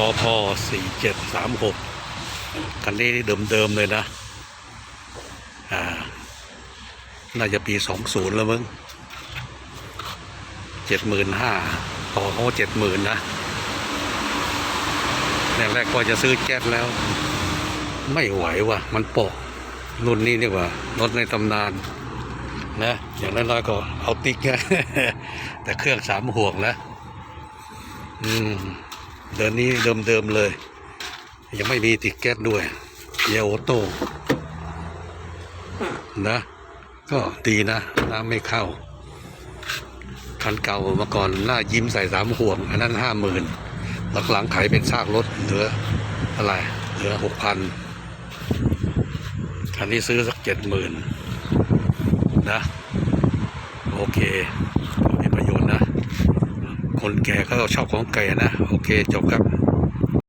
พอพอสี่เจ็ดสามหกคันนี้เดิมเดิมๆเลยนะ อ่า น่าจะปีสองศูนย์แล้วมึงเจ็ดหมื่นห้าต่อเขาเจ็ดหมื่นนะแรกแรกก็จะซื้อแจ๊สแล้ว ไม่ไหวว่ะ มันโปะรุ่นนี้ดีกว่ารถในตำนานนะอย่างน้อยๆก็เอาติ๊กแต่เครื่องสามห่วงแล้วอืม เดินนี้เดิมๆเลย ยังไม่มีติดแก๊สด้วยเยโอโต้นะ ก็ดีนะ น้ำไม่เข้า คันเก่ามาก่อนหน้ายิ้มใส่สามห่วง อันนั้นห้าหมื่นหลังๆขายเป็นซากรถเหลืออะไรเหลือหกพันคันนี้ซื้อสักเจ็ดหมื่นนะ โอเค มีประโยชน์นะ คนแก่ก็ชอบของแก่นะ โอเคจบครับ